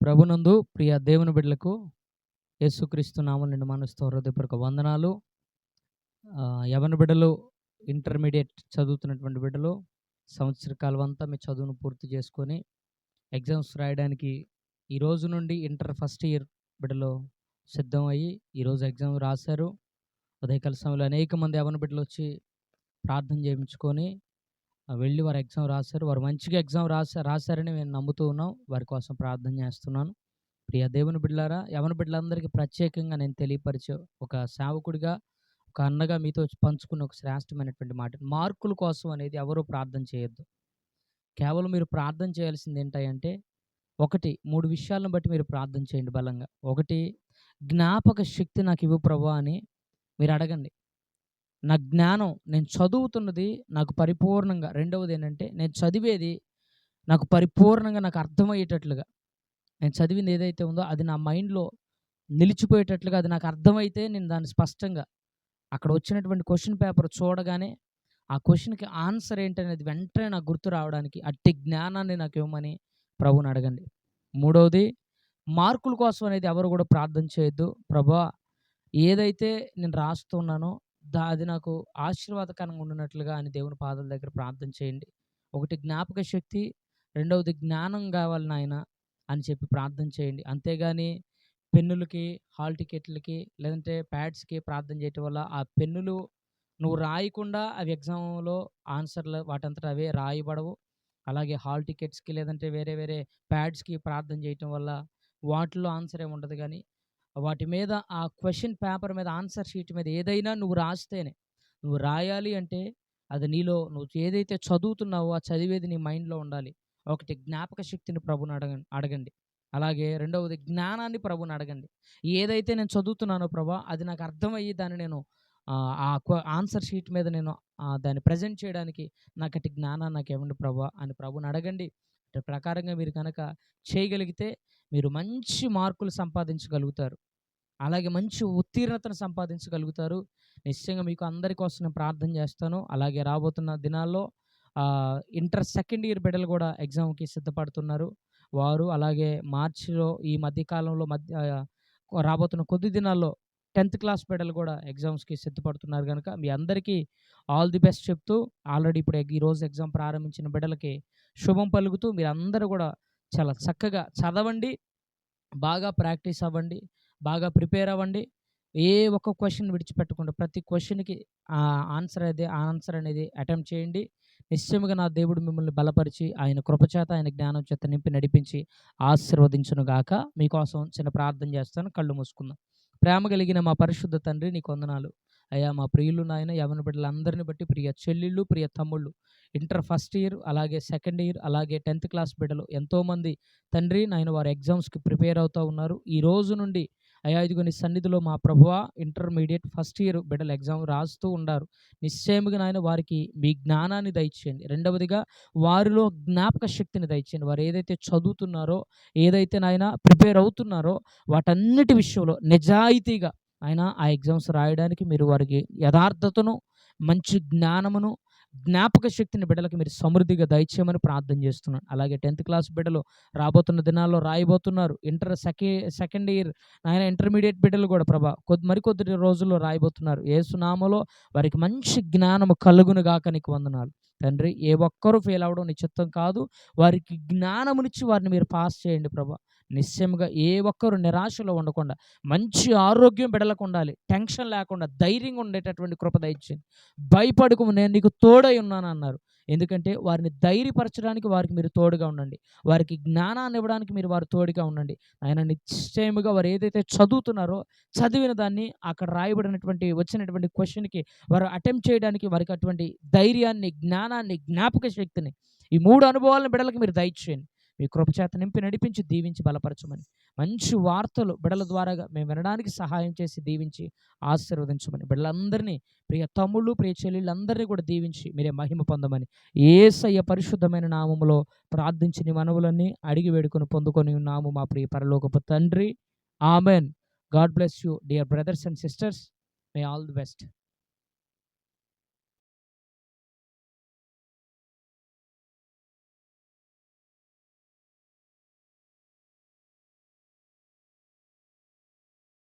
ప్రభునందు ప్రియ దేవుని బిడ్డలకు యేసుక్రీస్తు నామం నిన్ను మనసుతో హృదయపూర్వక వందనాలు. యవన బిడ్డలు ఇంటర్మీడియట్ చదువుతున్నటువంటి బిడ్డలు సంవత్సర కాలం అంతా మీ చదువును పూర్తి చేసుకొని ఎగ్జామ్స్ రాయడానికి ఈ రోజు నుండి ఇంటర్ ఫస్ట్ ఇయర్ బిడ్డలు సిద్ధం అయ్యి ఈరోజు ఎగ్జామ్ రాశారు. ఉదయకాల సమయంలో అనేక మంది యవన బిడ్డలు వచ్చి ప్రార్థన చేయించుకొని వెళ్ళి వారు ఎగ్జామ్ రాశారు. వారు మంచిగా ఎగ్జామ్ రాసా రాశారని నేను నమ్ముతూ ఉన్నాం. వారి కోసం ప్రార్థన చేస్తున్నాను. ప్రియ దేవుని బిడ్డలారా యవన బిడ్డలందరికీ ప్రత్యేకంగా నేను తెలియపరిచే ఒక సేవకుడిగా ఒక అన్నగా మీతో పంచుకున్న ఒక శ్రేష్టమైనటువంటి మాట. మార్కుల కోసం అనేది ఎవరూ ప్రార్థన చేయొద్దు. కేవలం మీరు ప్రార్థన చేయాల్సింది ఏంటంటే ఒకటి మూడు విషయాలను బట్టి మీరు ప్రార్థన చేయండి బలంగా. ఒకటి జ్ఞాపక శక్తి నాకు ఇవ్వు ప్రభా అని మీరు అడగండి. నా జ్ఞానం నేను చదువుతున్నది నాకు పరిపూర్ణంగా రెండవది ఏంటంటే నేను చదివేది నాకు పరిపూర్ణంగా నాకు అర్థమయ్యేటట్లుగా. నేను చదివింది ఏదైతే ఉందో అది నా మైండ్లో నిలిచిపోయేటట్లుగా అది నాకు అర్థమైతే నేను దాన్ని స్పష్టంగా అక్కడ వచ్చినటువంటి క్వశ్చన్ పేపర్ చూడగానే ఆ క్వశ్చన్కి ఆన్సర్ ఏంటనేది వెంటనే నాకు గుర్తు రావడానికి అట్టి జ్ఞానాన్ని నాకు ఇవ్వమని ప్రభుని అడగండి. మూడవది మార్కుల కోసం అనేది ఎవరు కూడా ప్రార్థన చేయొద్దు. ప్రభా ఏదైతే నేను రాస్తున్నానో దా అది నాకు ఆశీర్వాదకరంగా ఉండినట్లుగా అని దేవుని పాదాల దగ్గర ప్రార్థన చేయండి. ఒకటి జ్ఞాపక శక్తి రెండవది జ్ఞానం కావాలి నాయన అని చెప్పి ప్రార్థన చేయండి. అంతేగాని పెన్నులకి హాల్ టికెట్లకి లేదంటే ప్యాడ్స్కి ప్రార్థన చేయటం వల్ల ఆ పెన్నులు నువ్వు రాయకుండా అవి ఎగ్జామ్లో ఆన్సర్లు వాటంతట అవే రాయబడవు. అలాగే హాల్ టికెట్స్కి లేదంటే వేరే వేరే ప్యాడ్స్కి ప్రార్థన చేయటం వల్ల వాటిలో ఆన్సర్ ఏమి ఉండదు కానీ వాటి మీద ఆ క్వశ్చన్ పేపర్ మీద ఆన్సర్ షీట్ మీద ఏదైనా నువ్వు రాస్తేనే నువ్వు రాయాలి అంటే అది నీలో నువ్వు ఏదైతే చదువుతున్నావో ఆ చదివేది నీ మైండ్లో ఉండాలి. ఒకటి జ్ఞాపక శక్తిని ప్రభుని అడగండి అడగండి. అలాగే రెండవది జ్ఞానాన్ని ప్రభుని అడగండి. ఏదైతే నేను చదువుతున్నానో ప్రభా అది నాకు అర్థమయ్యి దాన్ని నేను ఆ, ఆన్సర్ షీట్ మీద నేను దాన్ని ప్రజెంట్ చేయడానికి నాకు అటు జ్ఞానాన్ని నాకు ఇవ్వండి ప్రభా అని ప్రభుని అడగండి. ప్రకారంగా మీరు కనుక చేయగలిగితే మీరు మంచి మార్కులు సంపాదించగలుగుతారు. అలాగే మంచి ఉత్తీర్ణతను సంపాదించగలుగుతారు. నిశ్చయంగా మీకు అందరి కోసం నేను ప్రార్థన చేస్తాను. అలాగే రాబోతున్న దినాల్లో ఇంటర్ సెకండ్ ఇయర్ బిడ్డలు కూడా ఎగ్జామ్కి సిద్ధపడుతున్నారు. వారు అలాగే మార్చిలో ఈ మధ్యకాలంలో మధ్య రాబోతున్న కొద్ది దినాల్లో టెన్త్ క్లాస్ బిడ్డలు కూడా ఎగ్జామ్స్కి సిద్ధపడుతున్నారు కనుక మీ అందరికీ ఆల్ ది బెస్ట్ చెప్తూ ఆల్రెడీ ఇప్పుడు ఈ ఈరోజు ఎగ్జామ్ ప్రారంభించిన బిడ్డలకి శుభం పలుకుతూ మీరు అందరూ కూడా చాలా చక్కగా చదవండి బాగా ప్రాక్టీస్ అవ్వండి. బాగా ప్రిపేర్ అవ్వండి. ఏ ఒక్క క్వశ్చన్ విడిచిపెట్టకుండా ప్రతి క్వశ్చన్కి ఆన్సర్ అనేది ఆన్సర్ అనేది అటెంప్ట్ చేయండి. నిశ్చయముగా నా దేవుడు మిమ్మల్ని బలపరిచి ఆయన కృపచేత ఆయన జ్ఞానం చేత నింపి నడిపించి ఆశీర్వదించును గాక. మీకోసం చిన్న ప్రార్థన చేస్తాను. కళ్ళు మూసుకుందాం. ప్రేమ కలిగిన మా పరిశుద్ధ తండ్రి నీ కొందనాలు అయ్యా మా ప్రియులు నాయన యవన బిడ్డలందరిని బట్టి ప్రియ చెల్లెళ్ళు ప్రియ తమ్ముళ్ళు. ఇంటర్ ఫస్ట్ ఇయర్ అలాగే సెకండ్ ఇయర్ అలాగే టెన్త్ క్లాస్ బిడ్డలు ఎంతోమంది తండ్రి నాయన వారు ఎగ్జామ్స్కి ప్రిపేర్ అవుతూ ఉన్నారు. ఈ రోజు నుండి అయ్యా ఇదిగో నీ సన్నిధిలో మా ప్రభువ ఇంటర్మీడియట్ ఫస్ట్ ఇయర్ బిడ్డలు ఎగ్జామ్ రాస్తూ ఉన్నారు. నిశ్చయముగా నాయన వారికి మీ జ్ఞానాన్ని దయచేయండి. రెండవదిగా వారిలో జ్ఞాపక శక్తిని దయచేయండి. వారు ఏదైతే చదువుతున్నారో ఏదైతే నాయన ప్రిపేర్ అవుతున్నారో వాటన్నిటి విషయంలో నిజాయితీగా ఆయన ఆ ఎగ్జామ్స్ రాయడానికి మీరు వారికి యథార్థతను మంచి జ్ఞానమును జ్ఞాపక శక్తిని బిడ్డలకు మీరు సమృద్ధిగా దయచేయమని ప్రార్థన చేస్తున్నాను. అలాగే టెన్త్ క్లాస్ బిడ్డలు రాబోతున్న దినాల్లో రాయబోతున్నారు. ఇంటర్ సెకే సెకండ్ ఇయర్ ఆయన ఇంటర్మీడియట్ బిడ్డలు కూడా ప్రభా కొద్ది మరికొద్ది రోజుల్లో రాయబోతున్నారు. ఏసునామలో వారికి మంచి జ్ఞానము కలుగును గాక నీకు వందనాలు. తండ్రి ఏ ఒక్కరూ ఫెయిల్ అవ్వడం నీ చిత్తం కాదు. వారికి జ్ఞానమునిచ్చి వారిని మీరు పాస్ చేయండి ప్రభా. నిశ్చయముగా ఏ ఒక్కరు నిరాశలో ఉండకుండా మంచి ఆరోగ్యం బిడలకు ఉండాలి టెన్షన్ లేకుండా ధైర్యంగా ఉండేటటువంటి కృప దయచేయండి. భయపడకు నేను నీకు తోడై ఉన్నాను అన్నారు. ఎందుకంటే వారిని ధైర్యపరచడానికి వారికి మీరు తోడుగా ఉండండి. వారికి జ్ఞానాన్ని ఇవ్వడానికి మీరు వారు తోడుగా ఉండండి. ఆయన నిశ్చయముగా వారు ఏదైతే చదువుతున్నారో చదివిన దాన్ని అక్కడ రాయబడినటువంటి వచ్చినటువంటి క్వశ్చన్కి వారు అటెంప్ట్ చేయడానికి వారికి అటువంటి ధైర్యాన్ని జ్ఞానాన్ని జ్ఞాపక శక్తిని ఈ మూడు అనుభవాలను బిడలకు మీరు దయచేయండి. మీ కృపచేత నింపి నడిపించి దీవించి బలపరచమని. మంచి వార్తలు బిడల ద్వారాగా మేము వినడానికి సహాయం చేసి దీవించి ఆశీర్వదించమని. బిడ్డలందరినీ ప్రియ తమ్ముళ్ళు ప్రియ చెల్లెళ్ళందరినీ కూడా దీవించి మీరే మహిమ పొందమని. ఏసయ్య పరిశుద్ధమైన నామములో ప్రార్థించిన మనవులన్నీ అడిగి వేడుకొని పొందుకొని ఉన్నాము మా ప్రియ పరలోకపు తండ్రి. Amen. God bless you dear brothers and sisters. May all the best.